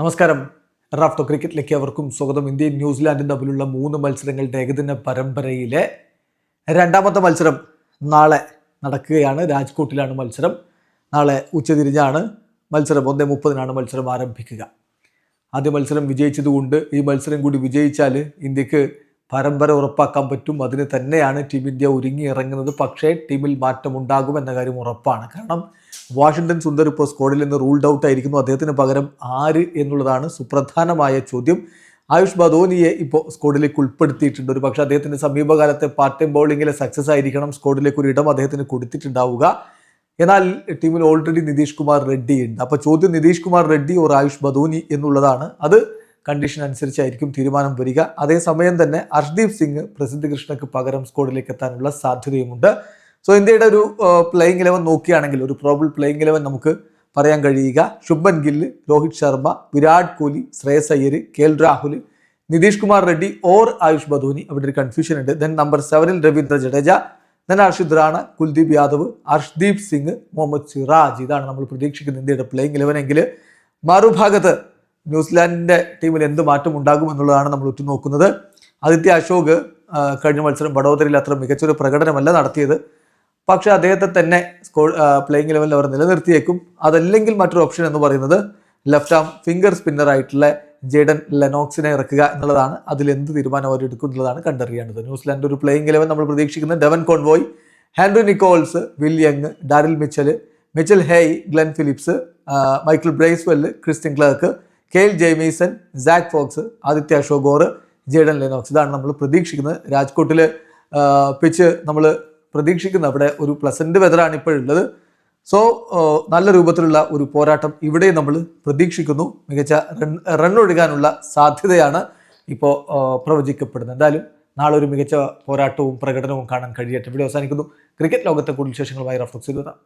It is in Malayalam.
നമസ്കാരം. റാഫ്റ്റോ ക്രിക്കറ്റിലേക്ക് അവർക്കും സ്വാഗതം. ഇന്ത്യയും ന്യൂസിലാൻഡും തമ്മിലുള്ള മൂന്ന് മത്സരങ്ങളുടെ ഏകദിന പരമ്പരയിലെ രണ്ടാമത്തെ മത്സരം നാളെ നടക്കുകയാണ്. രാജ്കോട്ടിലാണ് മത്സരം. നാളെ ഉച്ചതിരിഞ്ഞാണ് മത്സരം. ഒന്നേ മുപ്പതിനാണ് മത്സരം ആരംഭിക്കുക. ആദ്യ മത്സരം വിജയിച്ചതുകൊണ്ട് ഈ മത്സരം കൂടി വിജയിച്ചാൽ ഇന്ത്യയ്ക്ക് പരമ്പര ഉറപ്പാക്കാൻ പറ്റും. അതിന് തന്നെയാണ് ടീം ഇന്ത്യ ഒരുങ്ങി ഇറങ്ങുന്നത് പക്ഷേ ടീമിൽ മാറ്റം ഉണ്ടാകും എന്ന കാര്യം ഉറപ്പാണ്. കാരണം വാഷിംഗ്ടൺ സുന്ദർ ഇപ്പോൾ സ്കോഡിൽ നിന്ന് റൂൾഡ് ഔട്ട് ആയിരിക്കുന്നു. അദ്ദേഹത്തിന് പകരം ആര് എന്നുള്ളതാണ് സുപ്രധാനമായ ചോദ്യം. ആയുഷ് ബദോനിയെ ഇപ്പോൾ സ്കോഡിലേക്ക് ഉൾപ്പെടുത്തിയിട്ടുണ്ട്. ഒരു പക്ഷേ അദ്ദേഹത്തിന്റെ സമീപകാലത്തെ പാർട്ട് ടൈം ബൗളിങ്ങിലെ സക്സസ് ആയിരിക്കണം. സ്കോഡിലേക്ക് ഒരു ഇടം അദ്ദേഹത്തിന് കൊടുത്തിട്ടുണ്ടാവുക. എന്നാൽ ടീമിൽ ഓൾറെഡി നിതീഷ് കുമാർ റെഡ്ഡി ഉണ്ട് അപ്പോൾ ചോദ്യം നിതീഷ് കുമാർ റെഡ്ഡി ഓർ ആയുഷ് ബദോനി എന്നുള്ളതാണ്. അത് കണ്ടീഷൻ അനുസരിച്ചായിരിക്കും തീരുമാനം വരിക. അതേസമയം തന്നെ ഹർഷ്ദീപ് സിംഗ് പ്രസിദ്ധ് കൃഷ്ണയ്ക്ക് പകരം സ്കോഡിലേക്ക് എത്താനുള്ള സാധ്യതയുമുണ്ട്. സോ ഇന്ത്യയുടെ ഒരു പ്ലേയിങ് ഇലവൻ നോക്കുകയാണെങ്കിൽ ഒരു പ്രോബിൾ പ്ലേയിങ് ഇലവൻ നമുക്ക് പറയാൻ കഴിയുക. Shubman Gill Rohit Sharma Virat Kohli Shreyas Iyer K L Rahul Nitish Kumar Reddy or Ayush Badoni അവിടെ ഒരു കൺഫ്യൂഷൻ ഉണ്ട്. ദെൻ നമ്പർ സെവനിൽ രവീന്ദ്ര ജഡേജ ദെൻ ഹർഷിദ് റാണ കുൽദീപ് യാദവ് ഹർഷ്ദീപ് സിംഗ് മുഹമ്മദ് സിറാജ്. ഇതാണ് നമ്മൾ പ്രതീക്ഷിക്കുന്ന ഇന്ത്യയുടെ പ്ലേയിങ് ഇലവൻ എങ്കിൽ. മറുഭാഗത്ത് ന്യൂസിലാൻഡിന്റെ ടീമിൽ എന്ത് മാറ്റം ഉണ്ടാകും എന്നുള്ളതാണ് നമ്മൾ ഉറ്റുനോക്കുന്നത്. ആദിത്യ അശോക് കഴിഞ്ഞ മത്സരം വഡോദരയിൽ അത്ര മികച്ചൊരു പ്രകടനമല്ല നടത്തിയത്. പക്ഷേ അദ്ദേഹത്തെ തന്നെ സ്കോ പ്ലേയിങ് ലെവലിൽ അവർ നിലനിർത്തിയേക്കും. അതല്ലെങ്കിൽ മറ്റൊരു ഓപ്ഷൻ എന്ന് പറയുന്നത് ലെഫ്റ്റ് ആം ഫിംഗർ സ്പിന്നർ ആയിട്ടുള്ള ജേഡൻ ലെനോക്സിനെ ഇറക്കുക എന്നുള്ളതാണ്. അതിൽ എന്ത് തീരുമാനം അവർ എടുക്കും എന്നുള്ളതാണ് കണ്ടറിയേണ്ടത്. ന്യൂസിലാൻഡ് ഒരു പ്ലേയിങ് ലെവൻ നമ്മൾ പ്രതീക്ഷിക്കുന്നത് Devon Conway Henry Nicholls Will Young Daryl Mitchell Mitchell Hay Glenn Phillips Michael Bracewell Christian Clarke Kyle Jamieson Zak Foulkes Aditya അശോകോർ Jayden Lennox. ഇതാണ് നമ്മൾ പ്രതീക്ഷിക്കുന്നത്. രാജ്കോട്ടിൽ പിച്ച് നമ്മൾ പ്രതീക്ഷിക്കുന്ന അവിടെ ഒരു പ്ലസന്റ് വെതറാണ് ഇപ്പോഴുള്ളത്. സോ നല്ല രൂപത്തിലുള്ള ഒരു പോരാട്ടം ഇവിടെ നമ്മൾ പ്രതീക്ഷിക്കുന്നു. മികച്ച റൺ ഒഴുകാനുള്ള സാധ്യതയാണ് ഇപ്പോൾ പ്രവചിക്കപ്പെടുന്നത്. എന്തായാലും നാളെ ഒരു മികച്ച പോരാട്ടവും പ്രകടനവും കാണാൻ കഴിയട്ടെ. ഇവിടെ അവസാനിക്കുന്നു. ക്രിക്കറ്റ് ലോകത്തെ കൂടുതൽ വിശേഷങ്ങളുമായി റഫ്ലക്സ് ചെയ്തതാണ്